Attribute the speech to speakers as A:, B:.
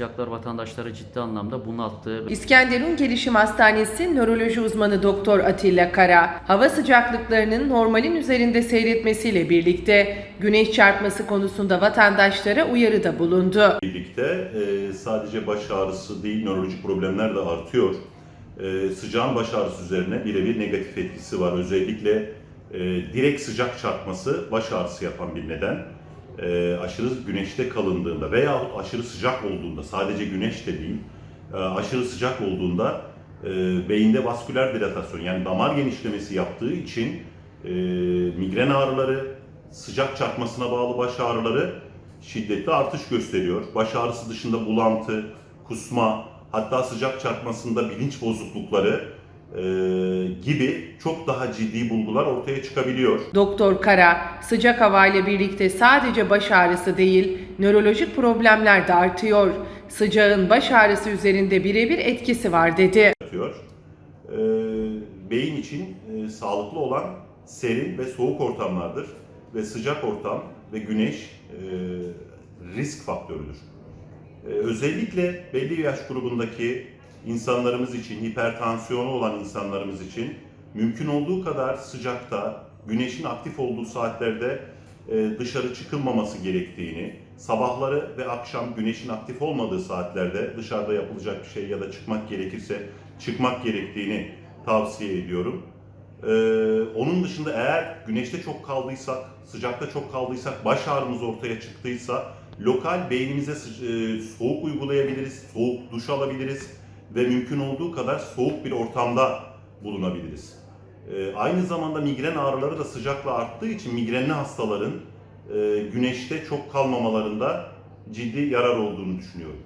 A: sıcaklar vatandaşları ciddi anlamda bunalttı.
B: İskenderun Gelişim Hastanesi nöroloji uzmanı Doktor Atilla Kara, hava sıcaklıklarının normalin üzerinde seyretmesiyle birlikte güneş çarpması konusunda vatandaşlara uyarıda bulundu.
C: birlikte e, sadece baş ağrısı değil nörolojik problemler de artıyor. E, sıcağın baş ağrısı üzerine birebir negatif etkisi var. Özellikle e, direkt sıcak çarpması baş ağrısı yapan bir neden. E, aşırı güneşte kalındığında veya aşırı sıcak olduğunda sadece güneş de değil e, aşırı sıcak olduğunda e, beyinde vasküler dilatasyon yani damar genişlemesi yaptığı için e, migren ağrıları, sıcak çarpmasına bağlı baş ağrıları şiddetli artış gösteriyor. Baş ağrısı dışında bulantı, kusma, hatta sıcak çarpmasında bilinç bozuklukları e, gibi çok daha ciddi bulgular ortaya çıkabiliyor.
B: Doktor Kara, sıcak hava ile birlikte sadece baş ağrısı değil, nörolojik problemler de artıyor. Sıcağın baş ağrısı üzerinde birebir etkisi var dedi.
C: Atıyor. E, beyin için e, sağlıklı olan serin ve soğuk ortamlardır ve sıcak ortam ve güneş e, risk faktörüdür. Ee, özellikle belli yaş grubundaki insanlarımız için, hipertansiyonu olan insanlarımız için mümkün olduğu kadar sıcakta, güneşin aktif olduğu saatlerde e, dışarı çıkılmaması gerektiğini, sabahları ve akşam güneşin aktif olmadığı saatlerde dışarıda yapılacak bir şey ya da çıkmak gerekirse çıkmak gerektiğini tavsiye ediyorum. Ee, onun dışında eğer güneşte çok kaldıysak, sıcakta çok kaldıysak, baş ağrımız ortaya çıktıysa lokal beynimize e, soğuk uygulayabiliriz, soğuk duş alabiliriz ve mümkün olduğu kadar soğuk bir ortamda bulunabiliriz. Ee, aynı zamanda migren ağrıları da sıcakla arttığı için migrenli hastaların e, güneşte çok kalmamalarında ciddi yarar olduğunu düşünüyorum.